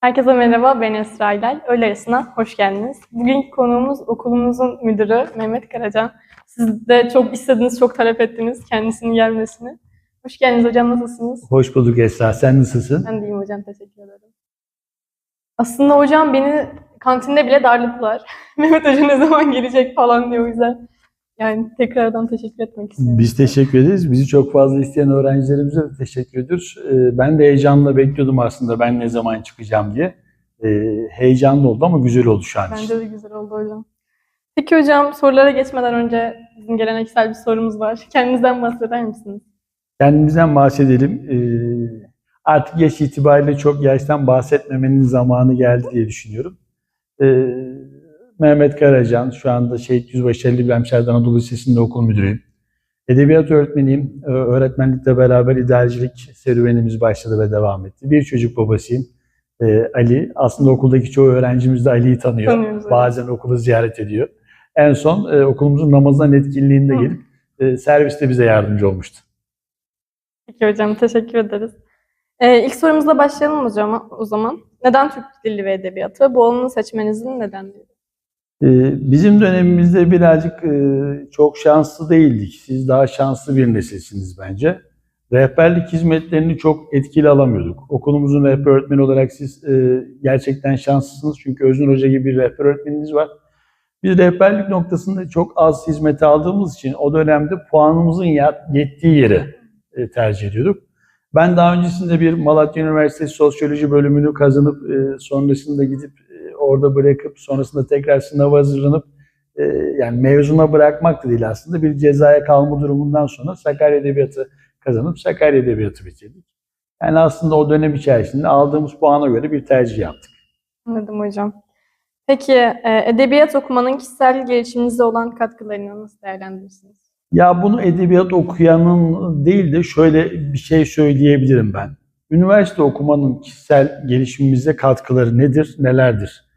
Herkese merhaba, ben Esra İlal. Öğle arasına hoş geldiniz. Bugünkü konuğumuz okulumuzun müdürü Mehmet Karacan. Siz de çok istediniz, çok talep ettiniz kendisinin gelmesini. Hoş geldiniz hocam, nasılsınız? Hoş bulduk Esra. Sen nasılsın? Ben de iyiyim hocam, teşekkür ederim. Aslında hocam beni kantinde bile darladılar. Mehmet Hoca ne zaman gelecek falan diye o yüzden. Yani tekrardan teşekkür etmek istiyorum. Biz teşekkür ederiz. Bizi çok fazla isteyen öğrencilerimize de teşekkür ediyoruz. Ee, Ben de heyecanla bekliyordum aslında ben ne zaman çıkacağım diye. Ee, Heyecanlı oldu ama güzel oldu şu an için. Bence de güzel oldu hocam. Peki hocam sorulara geçmeden önce bizim geleneksel bir sorumuz var. Kendinizden bahseder misiniz? Kendimizden bahsedelim. Ee, Artık yaş itibariyle çok yaştan bahsetmemenin zamanı geldi diye düşünüyorum. Mehmet Karacan, şu anda Şehit Yüzbaşı Ali Şerdan Anadolu Lisesi'nde okul müdürüyüm. Edebiyat öğretmeniyim. Öğretmenlikle beraber idarecilik serüvenimiz başladı ve devam etti. Bir çocuk babasıyım. Ee, Ali, aslında okuldaki çoğu öğrencimiz de Ali'yi tanıyor. Tanıyoruz, evet. Bazen okulu ziyaret ediyor. En son e, okulumuzun Ramazan etkinliğinde Hı. gelip e, serviste bize yardımcı olmuştu. Peki hocam teşekkür ederiz. Ee, ilk sorumuzla başlayalım hocam o zaman. Neden Türk Dili ve Edebiyatı? Bu alanı seçmenizin nedenleri? Ee, Bizim dönemimizde birazcık e, çok şanslı değildik. Siz daha şanslı bir nesilsiniz bence. Rehberlik hizmetlerini çok etkili alamıyorduk. Okulumuzun rehber öğretmeni olarak siz e, gerçekten şanslısınız. Çünkü Öznur Hoca gibi bir rehber öğretmeniniz var. Biz rehberlik noktasında çok az hizmet aldığımız için o dönemde puanımızın yettiği yeri e, tercih ediyorduk. Ben daha öncesinde bir Malatya Üniversitesi Sosyoloji bölümünü kazanıp sonrasında gidip orada bırakıp sonrasında tekrar sınava hazırlanıp e, yani mezuna bırakmak da değil aslında bir cezaya kalma durumundan sonra Sakarya Edebiyatı kazanıp Sakarya Edebiyatı bitirdik. Yani aslında o dönem içerisinde aldığımız puana göre bir tercih yaptık. Anladım hocam. Peki e, edebiyat okumanın kişisel gelişiminize olan katkılarını nasıl değerlendirirsiniz? Ya bunu edebiyat okuyanın değil de şöyle bir şey söyleyebilirim ben. Üniversite okumanın kişisel gelişimimize katkıları nedir, nelerdir?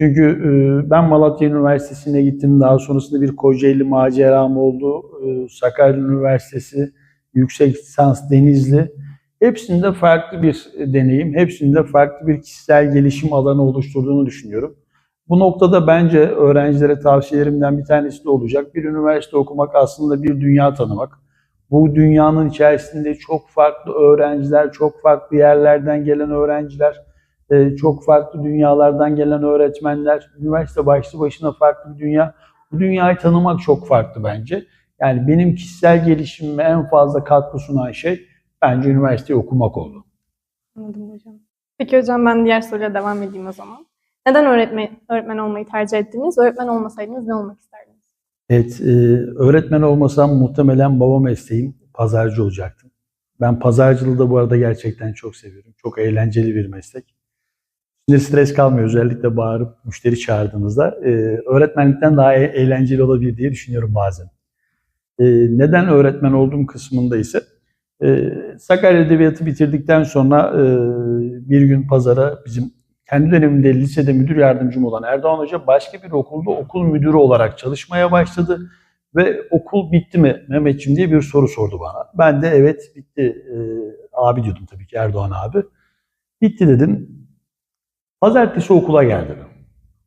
Çünkü e, ben Malatya Üniversitesi'ne gittim. Daha sonrasında bir Kocaeli maceram oldu. E, Sakarya Üniversitesi, yüksek lisans Denizli. Hepsinde farklı bir deneyim, hepsinde farklı bir kişisel gelişim alanı oluşturduğunu düşünüyorum. Bu noktada bence öğrencilere tavsiyelerimden bir tanesi de olacak. Bir üniversite okumak aslında bir dünya tanımak. Bu dünyanın içerisinde çok farklı öğrenciler, çok farklı yerlerden gelen öğrenciler, e, çok farklı dünyalardan gelen öğretmenler. Üniversite başlı başına farklı bir dünya. Bu dünyayı tanımak çok farklı bence. Yani benim kişisel gelişimime en fazla katkı sunan şey bence üniversiteyi okumak oldu. Anladım hocam. Peki hocam ben diğer soruya devam edeyim o zaman. Neden öğretmen, öğretmen olmayı tercih ettiniz? Öğretmen olmasaydınız ne olmak isterdiniz? Evet, e, öğretmen olmasam muhtemelen baba mesleğim pazarcı olacaktım. Ben pazarcılığı da bu arada gerçekten çok seviyorum. Çok eğlenceli bir meslek. Şimdi stres kalmıyor özellikle bağırıp müşteri çağırdığınızda. E, öğretmenlikten daha e- eğlenceli olabilir diye düşünüyorum bazen. E, neden öğretmen olduğum kısmında ise e, Sakarya Edebiyatı bitirdikten sonra e, bir gün pazara bizim kendi döneminde lisede müdür yardımcım olan Erdoğan Hoca başka bir okulda okul müdürü olarak çalışmaya başladı. Ve okul bitti mi Mehmetciğim diye bir soru sordu bana. Ben de evet bitti e, abi diyordum tabii ki Erdoğan abi. Bitti dedim. Pazartesi okula geldim.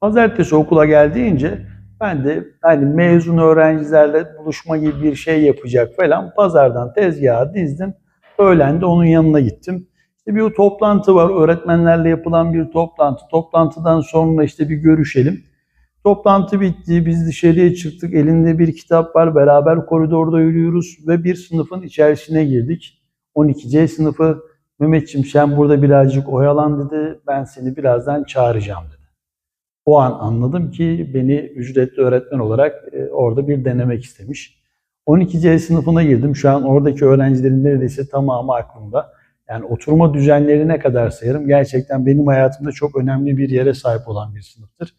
Pazartesi okula geldiğince ben de hani mezun öğrencilerle buluşma gibi bir şey yapacak falan pazardan tezgaha dizdim. Öğlen de onun yanına gittim. İşte bir toplantı var. Öğretmenlerle yapılan bir toplantı. Toplantıdan sonra işte bir görüşelim. Toplantı bitti. Biz dışarıya çıktık. Elinde bir kitap var. Beraber koridorda yürüyoruz ve bir sınıfın içerisine girdik. 12C sınıfı. Mehmetçim sen burada birazcık oyalan dedi. Ben seni birazdan çağıracağım dedi. O an anladım ki beni ücretli öğretmen olarak e, orada bir denemek istemiş. 12C sınıfına girdim. Şu an oradaki öğrencilerin neredeyse tamamı aklımda. Yani oturma düzenlerine kadar sayarım. Gerçekten benim hayatımda çok önemli bir yere sahip olan bir sınıftır.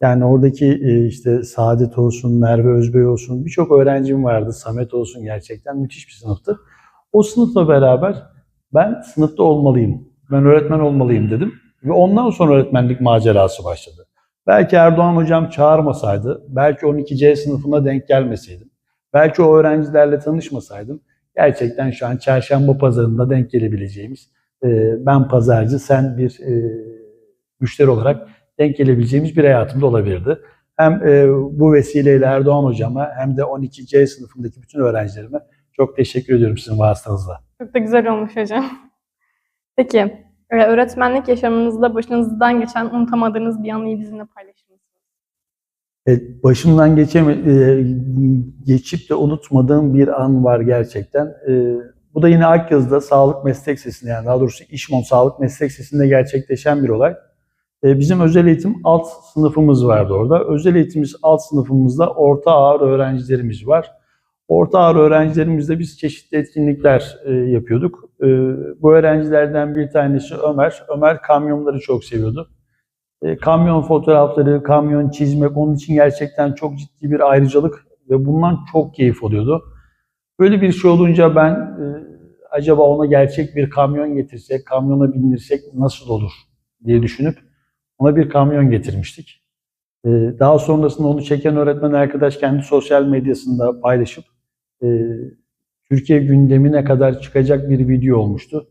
Yani oradaki e, işte Saadet olsun, Merve Özbey olsun birçok öğrencim vardı. Samet olsun gerçekten müthiş bir sınıftı. O sınıfla beraber ben sınıfta olmalıyım. Ben öğretmen olmalıyım dedim. Ve ondan sonra öğretmenlik macerası başladı. Belki Erdoğan hocam çağırmasaydı, belki 12C sınıfına denk gelmeseydim, belki o öğrencilerle tanışmasaydım gerçekten şu an çarşamba pazarında denk gelebileceğimiz e, ben pazarcı, sen bir e, müşteri olarak denk gelebileceğimiz bir hayatımda olabilirdi. Hem e, bu vesileyle Erdoğan hocama hem de 12C sınıfındaki bütün öğrencilerime çok teşekkür ediyorum sizin vasıtanızla. Çok da güzel olmuş hocam. Peki, e, öğretmenlik yaşamınızda başınızdan geçen unutamadığınız bir anıyı bizimle paylaşır mısınız? Evet, başımdan geçeme, e, geçip de unutmadığım bir an var gerçekten. E, bu da yine Akyazı'da Sağlık Meslek Lisesi'nde yani daha doğrusu İşmon Sağlık Meslek Lisesi'nde gerçekleşen bir olay. Bizim özel eğitim alt sınıfımız vardı orada. Özel eğitimimiz alt sınıfımızda orta ağır öğrencilerimiz var. Orta ağır öğrencilerimizle biz çeşitli etkinlikler e, yapıyorduk. E, bu öğrencilerden bir tanesi Ömer. Ömer kamyonları çok seviyordu. E, kamyon fotoğrafları, kamyon çizmek onun için gerçekten çok ciddi bir ayrıcalık ve bundan çok keyif alıyordu. Böyle bir şey olunca ben e, acaba ona gerçek bir kamyon getirsek, kamyona bindirsek nasıl olur diye düşünüp ona bir kamyon getirmiştik. E, daha sonrasında onu çeken öğretmen arkadaş kendi sosyal medyasında paylaşıp Türkiye gündemine kadar çıkacak bir video olmuştu.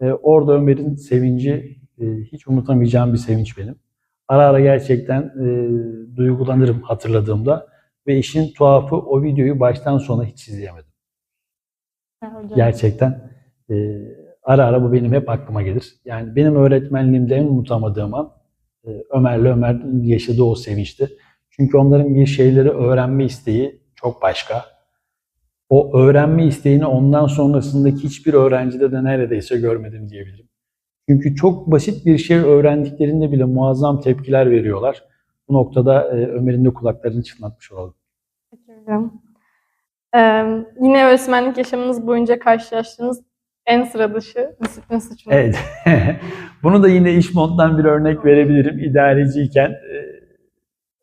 E, orada Ömer'in sevinci e, hiç unutamayacağım bir sevinç benim. Ara ara gerçekten e, duygulanırım hatırladığımda ve işin tuhafı o videoyu baştan sona hiç izleyemedim. Hocam. Gerçekten e, ara ara bu benim hep aklıma gelir. Yani benim öğretmenliğimde en unutamadığım an e, Ömer'le Ömer'in yaşadığı o sevinçti. Çünkü onların bir şeyleri öğrenme isteği çok başka. O öğrenme isteğini ondan sonrasındaki hiçbir öğrencide de neredeyse görmedim diyebilirim. Çünkü çok basit bir şey öğrendiklerinde bile muazzam tepkiler veriyorlar. Bu noktada e, Ömer'in de kulaklarını çınlatmış olalım. Hocam. Ee, yine öğretmenlik yaşamınız boyunca karşılaştığınız en sıra dışı disiplin suçu. Evet. Bunu da yine iş moddan bir örnek verebilirim. İdareciyken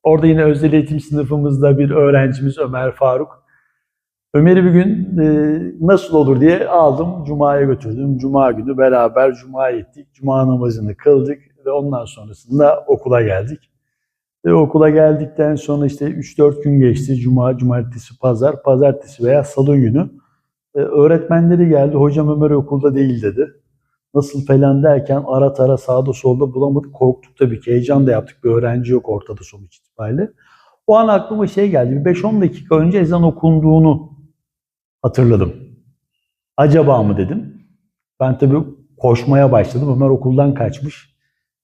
orada yine özel eğitim sınıfımızda bir öğrencimiz Ömer Faruk. Ömer'i bir gün e, nasıl olur diye aldım, Cuma'ya götürdüm. Cuma günü beraber Cuma'ya gittik. Cuma namazını kıldık ve ondan sonrasında okula geldik. Ve okula geldikten sonra işte 3-4 gün geçti. Cuma, cumartesi, pazar, pazartesi veya salı günü. E, öğretmenleri geldi. Hocam Ömer okulda değil dedi. Nasıl falan derken ara tara sağda solda bulamadık. Korktuk tabii ki. Heyecan da yaptık. Bir öğrenci yok ortada sonuç itibariyle. O an aklıma şey geldi. Bir 5-10 dakika önce ezan okunduğunu hatırladım. Acaba mı dedim. Ben tabii koşmaya başladım. Ömer okuldan kaçmış.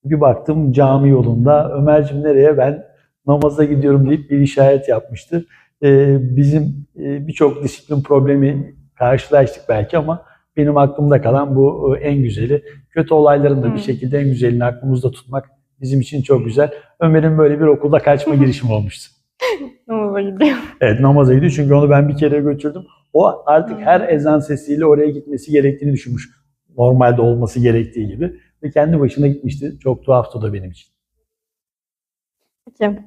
Bir baktım cami yolunda. Ömerciğim nereye? Ben namaza gidiyorum deyip bir işaret yapmıştı. Ee, bizim e, birçok disiplin problemi karşılaştık belki ama benim aklımda kalan bu e, en güzeli. Kötü olayların da Hmm. bir şekilde en güzelini aklımızda tutmak bizim için çok güzel. Ömer'in böyle bir okulda kaçma girişimi olmuştu. Namaza gidiyor. Evet namaza gidiyor çünkü onu ben bir kere götürdüm. O artık her ezan sesiyle oraya gitmesi gerektiğini düşünmüş. Normalde olması gerektiği gibi. Ve kendi başına gitmişti. Çok tuhaftı da benim için. Peki.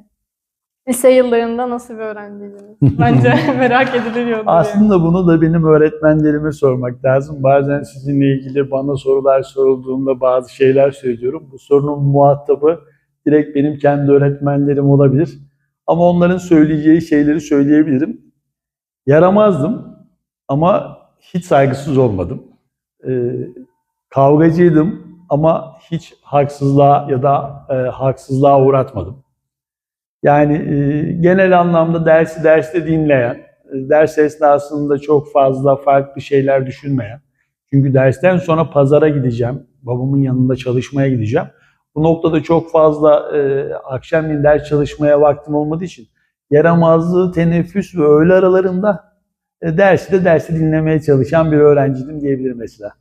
Lise yıllarında nasıl bir öğrenciydiniz? Bence merak ediliyordu. Aslında bunu da benim öğretmenlerime sormak lazım. Bazen sizinle ilgili bana sorular sorulduğunda bazı şeyler söylüyorum. Bu sorunun muhatabı direkt benim kendi öğretmenlerim olabilir. Ama onların söyleyeceği şeyleri söyleyebilirim. Yaramazdım ama hiç saygısız olmadım. Ee, kavgacıydım ama hiç haksızlığa ya da e, haksızlığa uğratmadım. Yani e, genel anlamda dersi derste dinleyen, e, ders esnasında çok fazla farklı şeyler düşünmeyen. Çünkü dersten sonra pazara gideceğim, babamın yanında çalışmaya gideceğim. Bu noktada çok fazla e, akşamleyin ders çalışmaya vaktim olmadığı için yaramazlığı, teneffüs ve öğle aralarında e, dersi de dersi dinlemeye çalışan bir öğrenciydim diyebilirim mesela.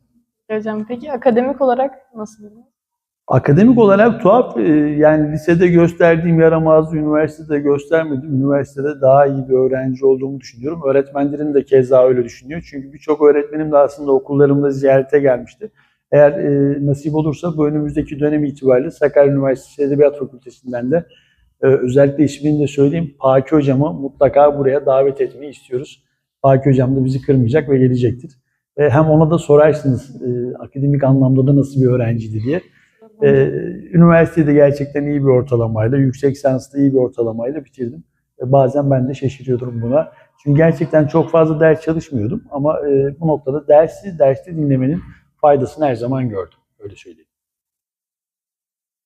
Hocam peki akademik olarak nasıl? Akademik olarak tuhaf, e, yani lisede gösterdiğim yaramazlığı üniversitede göstermedim. Üniversitede daha iyi bir öğrenci olduğumu düşünüyorum. Öğretmenlerim de keza öyle düşünüyor. Çünkü birçok öğretmenim de aslında okullarımda ziyarete gelmişti. Eğer e, nasip olursa bu önümüzdeki dönem itibariyle Sakarya Üniversitesi Edebiyat Fakültesinden de e, özellikle ismini de söyleyeyim. Paki Hocam'ı mutlaka buraya davet etmeyi istiyoruz. Paki Hocam da bizi kırmayacak ve gelecektir. E, hem ona da sorarsınız e, akademik anlamda da nasıl bir öğrenciydi diye. Ee, üniversitede gerçekten iyi bir ortalamayla, yüksek lisanslı iyi bir ortalamayla bitirdim. Ee, bazen ben de şaşırıyordum buna. Çünkü gerçekten çok fazla ders çalışmıyordum ama e, bu noktada dersi derste dinlemenin faydasını her zaman gördüm. Öyle söyleyeyim.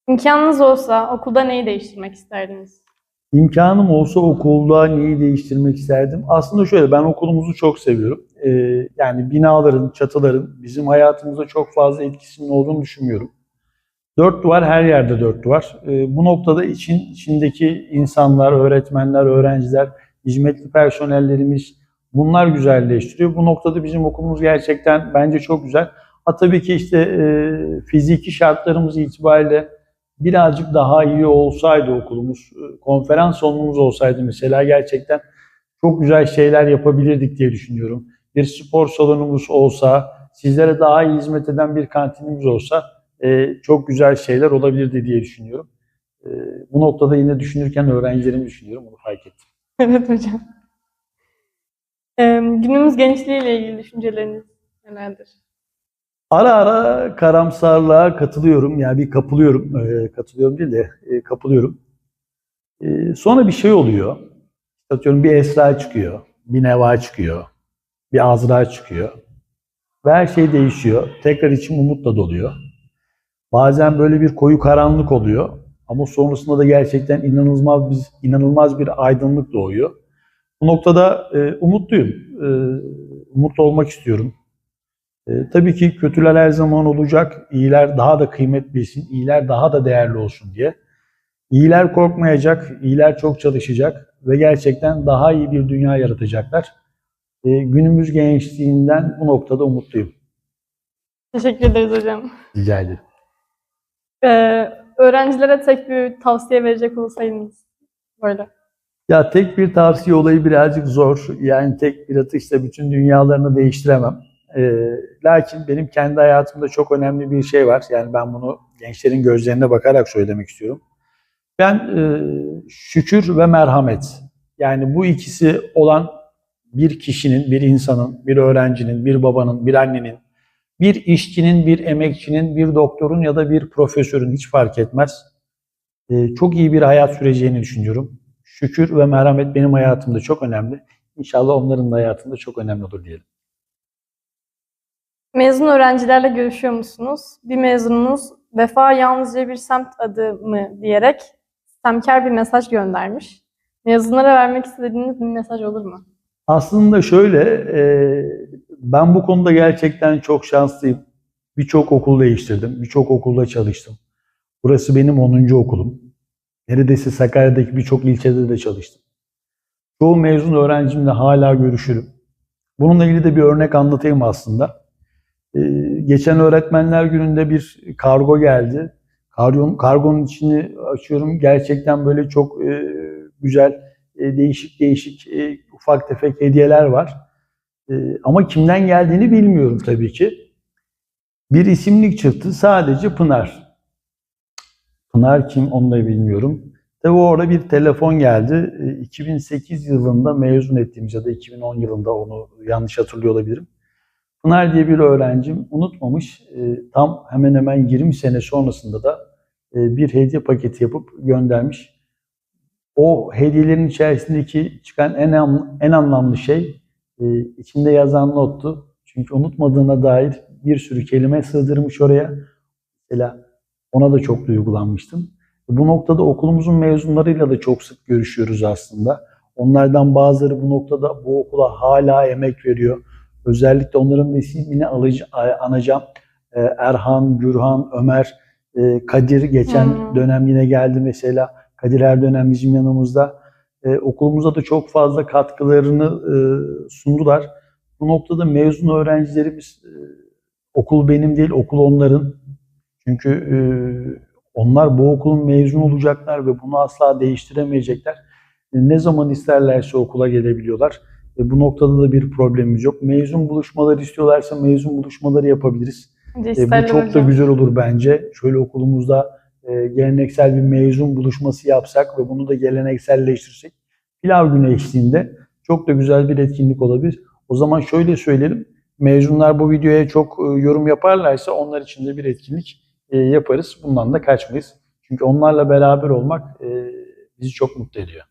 İmkanınız olsa okulda neyi değiştirmek isterdiniz? İmkanım olsa okulda neyi değiştirmek isterdim? Aslında şöyle, ben okulumuzu çok seviyorum. Ee, yani binaların, çatıların bizim hayatımızda çok fazla etkisinin olduğunu düşünmüyorum. Dört duvar, her yerde dört duvar. Ee, bu noktada için içindeki insanlar, öğretmenler, öğrenciler, hizmetli personellerimiz bunlar güzelleştiriyor. Bu noktada bizim okulumuz gerçekten bence çok güzel. Ha tabii ki işte e, fiziki şartlarımız itibariyle birazcık daha iyi olsaydı okulumuz, e, konferans salonumuz olsaydı mesela gerçekten çok güzel şeyler yapabilirdik diye düşünüyorum. Bir spor salonumuz olsa, sizlere daha iyi hizmet eden bir kantinimiz olsa e, çok güzel şeyler olabilirdi diye düşünüyorum. E, bu noktada yine düşünürken öğrencilerimi düşünüyorum, onu fark ettim. Evet hocam. Günümüz gençliğiyle ilgili düşünceleriniz nelerdir? Ara ara karamsarlığa katılıyorum. Yani bir kapılıyorum. E, katılıyorum değil de e, kapılıyorum. E, sonra bir şey oluyor. Atıyorum bir Esra çıkıyor. Bir Neva çıkıyor. Bir Azra çıkıyor. Ve her şey değişiyor. Tekrar içim umutla doluyor. Bazen böyle bir koyu karanlık oluyor. Ama sonrasında da gerçekten inanılmaz bir, inanılmaz bir aydınlık doğuyor. Bu noktada e, umutluyum. E, umutlu olmak istiyorum. E, tabii ki kötüler her zaman olacak. İyiler daha da kıymet bilsin, iyiler daha da değerli olsun diye. İyiler korkmayacak, iyiler çok çalışacak ve gerçekten daha iyi bir dünya yaratacaklar. E, günümüz gençliğinden bu noktada umutluyum. Teşekkür ederiz hocam. Rica ederim. Ee, öğrencilere tek bir tavsiye verecek olsaydınız böyle. Ya tek bir tavsiye olayı birazcık zor. Yani tek bir atışla bütün dünyalarını değiştiremem. Ee, lakin benim kendi hayatımda çok önemli bir şey var. Yani ben bunu gençlerin gözlerine bakarak söylemek istiyorum. Ben e, şükür ve merhamet. Yani bu ikisi olan bir kişinin, bir insanın, bir öğrencinin, bir babanın, bir annenin, bir işçinin, bir emekçinin, bir doktorun ya da bir profesörün hiç fark etmez. E, çok iyi bir hayat süreceğini düşünüyorum. Şükür ve merhamet benim hayatımda çok önemli. İnşallah onların da hayatında çok önemli olur diyelim. Mezun öğrencilerle görüşüyor musunuz? Bir mezununuz vefa yalnızca bir semt adı mı diyerek sistemkar bir mesaj göndermiş. Mezunlara vermek istediğiniz bir mesaj olur mu? Aslında şöyle, e, ben bu konuda gerçekten çok şanslıyım. Birçok okul değiştirdim, birçok okulda çalıştım. Burası benim 10. okulum. Neredeyse Sakarya'daki birçok ilçede de çalıştım. Çoğu mezun öğrencimle hala görüşürüm. Bununla ilgili de bir örnek anlatayım aslında. Ee, geçen öğretmenler gününde bir kargo geldi. Kargon, kargonun içini açıyorum. Gerçekten böyle çok e, güzel, e, değişik değişik e, ufak tefek hediyeler var. E, ama kimden geldiğini bilmiyorum tabii ki. Bir isimlik çıktı. Sadece Pınar. Pınar kim onu da bilmiyorum. Tabii orada bir telefon geldi. E, 2008 yılında mezun ettiğimiz ya da 2010 yılında onu yanlış hatırlıyor olabilirim. Pınar diye bir öğrencim unutmamış. E, tam hemen hemen 20 sene sonrasında da e, bir hediye paketi yapıp göndermiş. O hediyelerin içerisindeki çıkan en, an- en anlamlı şey e, içinde yazan nottu. Çünkü unutmadığına dair bir sürü kelime sığdırmış oraya. Mesela ona da çok duygulanmıştım. Bu noktada okulumuzun mezunlarıyla da çok sık görüşüyoruz aslında. Onlardan bazıları bu noktada bu okula hala emek veriyor. Özellikle onların ismini alıc- anacağım. Ee, Erhan, Gürhan, Ömer, e, Kadir geçen Hmm. dönem yine geldi mesela. Kadir her dönem bizim yanımızda. Ee, okulumuza da çok fazla katkılarını e, sundular. Bu noktada mezun öğrencilerimiz e, okul benim değil, okul onların. Çünkü e, onlar bu okulun mezun olacaklar ve bunu asla değiştiremeyecekler. E, Ne zaman isterlerse okula gelebiliyorlar. E, bu noktada da bir problemimiz yok. Mezun buluşmaları istiyorlarsa mezun buluşmaları yapabiliriz. E, bu çok da hocam. güzel olur bence. Şöyle okulumuzda e, geleneksel bir mezun buluşması yapsak ve bunu da gelenekselleştirsek pilav günü eşliğinde çok da güzel bir etkinlik olabilir. O zaman şöyle söyleyelim. Mezunlar bu videoya çok e, yorum yaparlarsa onlar için de bir etkinlik e, yaparız. Bundan da kaçmayız. Çünkü onlarla beraber olmak e, bizi çok mutlu ediyor.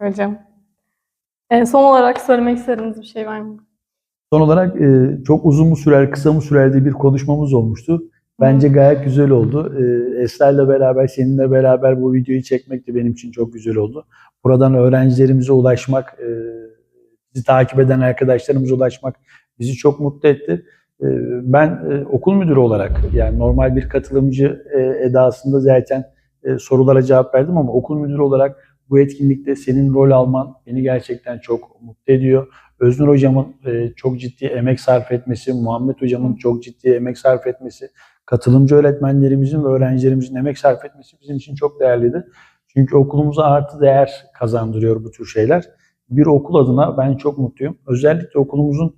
Hocam. Ee, son olarak söylemek istediğiniz bir şey var mı? Son olarak e, çok uzun mu sürer, kısa mı sürer diye bir konuşmamız olmuştu. Bence gayet güzel oldu. Ee, Esra'yla beraber, seninle beraber bu videoyu çekmek de benim için çok güzel oldu. Buradan öğrencilerimize ulaşmak, e, bizi takip eden arkadaşlarımıza ulaşmak bizi çok mutlu etti. Ee, Ben e, okul müdürü olarak, yani normal bir katılımcı e, edasında zaten e, sorulara cevap verdim ama okul müdürü olarak bu etkinlikte senin rol alman beni gerçekten çok mutlu ediyor. Öznur hocamın e, çok ciddi emek sarf etmesi, Muhammed hocamın çok ciddi emek sarf etmesi, katılımcı öğretmenlerimizin ve öğrencilerimizin emek sarf etmesi bizim için çok değerliydi. Çünkü okulumuza artı değer kazandırıyor bu tür şeyler. Bir okul adına ben çok mutluyum. Özellikle okulumuzun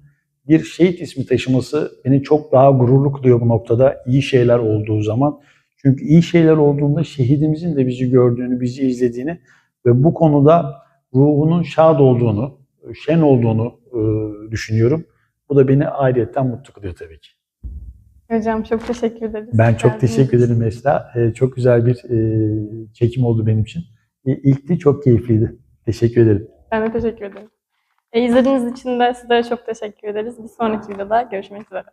bir şehit ismi taşıması beni çok daha gururlu kılıyor bu noktada iyi şeyler olduğu zaman. Çünkü iyi şeyler olduğunda şehidimizin de bizi gördüğünü, bizi izlediğini ve bu konuda ruhunun şad olduğunu, şen olduğunu e, düşünüyorum. Bu da beni ayrıyetten mutlu kılıyor tabii ki. Hocam çok teşekkür ederiz. Ben çok Geldiğiniz teşekkür ederim Esra. E, çok güzel bir e, çekim oldu benim için. E, İlkti çok keyifliydi. Teşekkür ederim. Ben de teşekkür ederim. E, izlediğiniz için de sizlere çok teşekkür ederiz. Bir sonraki videoda görüşmek üzere.